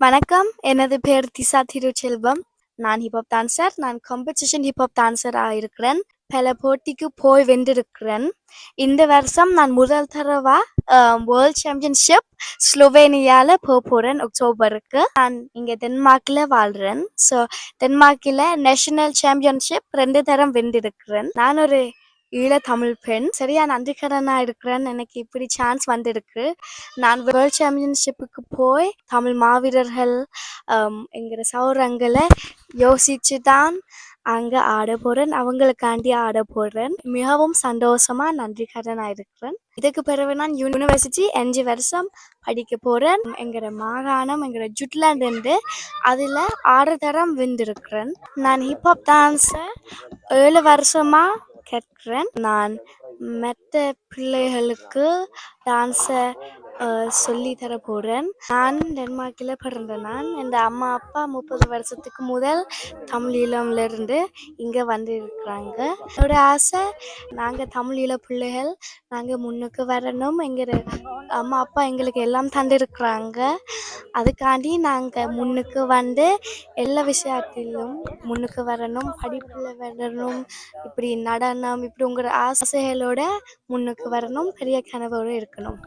வணக்கம். எனது பெயர் திசா திருச்செல்வம். நான் ஹிப்ஹாப் டான்சர் நான் காம்படிஷன் ஹிப்ஹாப் டான்சராக இருக்கிறேன். பல போட்டிக்கு போய் வென்றிருக்கிறேன். இந்த வருஷம் நான் முதல் தடவை வேர்ல்ட் சாம்பியன்ஷிப் ஸ்லோவேனியால போக போறேன் அக்டோபருக்கு நான் இங்க டென்மார்க்ல வாழ்றேன். ஸோ டென்மார்க்கில் நேஷனல் சாம்பியன்ஷிப் ரெண்டு தரம் வென்றிருக்கிறேன். நான் ஒரு ஈழ தமிழ் பெண். சரியா நன்றிக்கடனா இருக்கிறேன் எனக்கு இப்படி சான்ஸ் வந்திருக்கு. நான் வேர்ல்ட் சாம்பியன்ஷிப்புக்கு போய் தமிழ் மாவீரர்கள் எங்கிற சௌரங்களை யோசிச்சு தான் அங்கே ஆட போகிறேன் அவங்களுக்காண்டி ஆட போகிறேன் மிகவும் சந்தோஷமா நன்றி கடனாக இருக்கிறேன். இதுக்கு பிறகு நான் யூனிவர்சிட்டி அஞ்சு வருஷம் படிக்க போகிறேன் எங்கிற மாகாணம் எங்கிற ஜுட்லாண்ட் இருந்து அதில் ஆறு தரம் வென்றிருக்கிறேன் நான் ஹிப்ஹாப் டான்ஸை ஏழு வருஷமா கேட்குறேன். நான் மற்ற பிள்ளைகளுக்கு டான்ஸை சொல்லி தர போகிறேன் நான் டென்மார்க்கில் பிறந்த நான். என் அம்மா அப்பா முப்பது வருஷத்துக்கு முதல் தமிழ் இங்கே வந்து இருக்கிறாங்க என்னோட ஆசை நாங்கள் தமிழ் ஈழ பிள்ளைகள் நாங்கள் முன்னுக்கு வரணும். எங்கள் அம்மா அப்பா எங்களுக்கு எல்லாம் தந்திருக்கிறாங்க. அதுக்காண்டி நாங்கள் முன்னுக்கு வந்து எல்லா விஷயத்திலும் முன்னுக்கு வரணும் படிப்பில் வரணும் இப்படி நடனம் இப்படி உங்களோட ஆசைகளோட முன்னுக்கு வரணும் பெரிய கனவோடு இருக்கணும்.